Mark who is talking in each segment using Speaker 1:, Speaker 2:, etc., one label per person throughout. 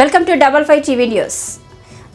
Speaker 1: Welcome to double five TV news.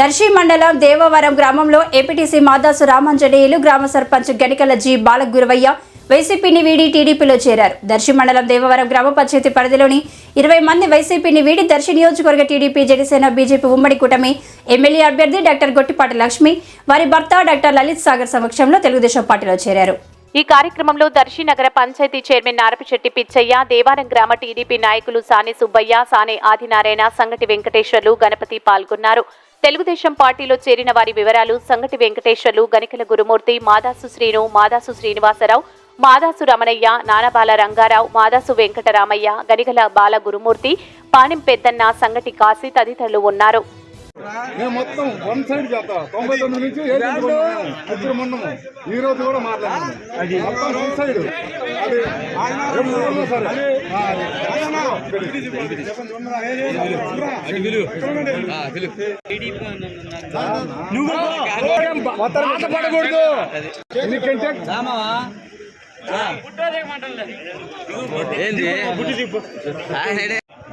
Speaker 1: Darsi మండలం దేవవరం గ్రామంలో APTC Madasu Ramanjaneyulu గ్రామ సర్పంచ్ గణికల జి బాలక్ గురువయ్య వైసీపీని వీడి టీడీపీలో చేరారు. దర్శి మండలం దేవవరం గ్రామ పంచాయతీ పరిధిలోని ఇరవై మంది వైసీపీని వీడి దర్శి నియోజకవర్గ టీడీపీ జనసేన బీజేపీ ఉమ్మడి కూటమి ఎమ్మెల్యే అభ్యర్థి డాక్టర్ గొట్టిపాటి లక్ష్మి వారి భర్త డాక్టర్ లలిత్ సాగర్ సమక్షంలో తెలుగుదేశం పార్టీలో చేరారు.
Speaker 2: ఈ కార్యక్రమంలో దర్శి నగర పంచాయతీ చైర్మన్ నారపచెట్టి పిచ్చయ్య దేవారం గ్రామ టీడీపీ నాయకులు సాని సుబ్బయ్య సానే ఆదినారాయణ సంగటి వెంకటేశ్వర్లు గణపతి పాల్గొన్నారు. తెలుగుదేశం పార్టీలో చేరిన వారి వివరాలు సంగటి వెంకటేశ్వర్లు గనికల గురుమూర్తి మాదాసు శ్రీను మాదాసు శ్రీనివాసరావు మాదాసు రమణయ్య నానబాల రంగారావు మాదాసు వెంకటరామయ్య గనిగల బాల గురుమూర్తి పాణెం పెద్దన్న సంగటి కాశీ తదితరులు ఉన్నారు.
Speaker 3: మేము మొత్తం వన్ సైడ్ చేస్తాం. తొంభై తొమ్మిది నుంచి. ఇద్దరు మొన్నము. ఈ రోజు కూడా మాట్లాడాము. మొత్తం వన్ సైడ్. అది సరే. బాధపడకూడదు. ఎందుకంటే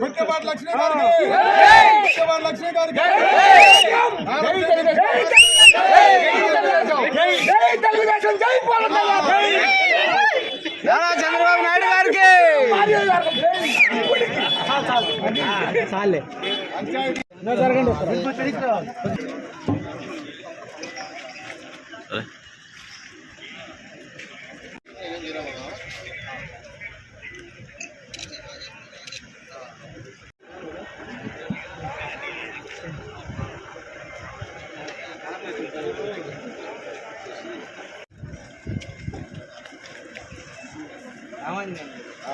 Speaker 3: గుట్టపాటి లక్ష్మీ గారికి గుట్టపాటి లక్ష్మీ గారికి
Speaker 4: చంద్రబాబు నాయుడు గారికి చాలే జరగండి 三万斤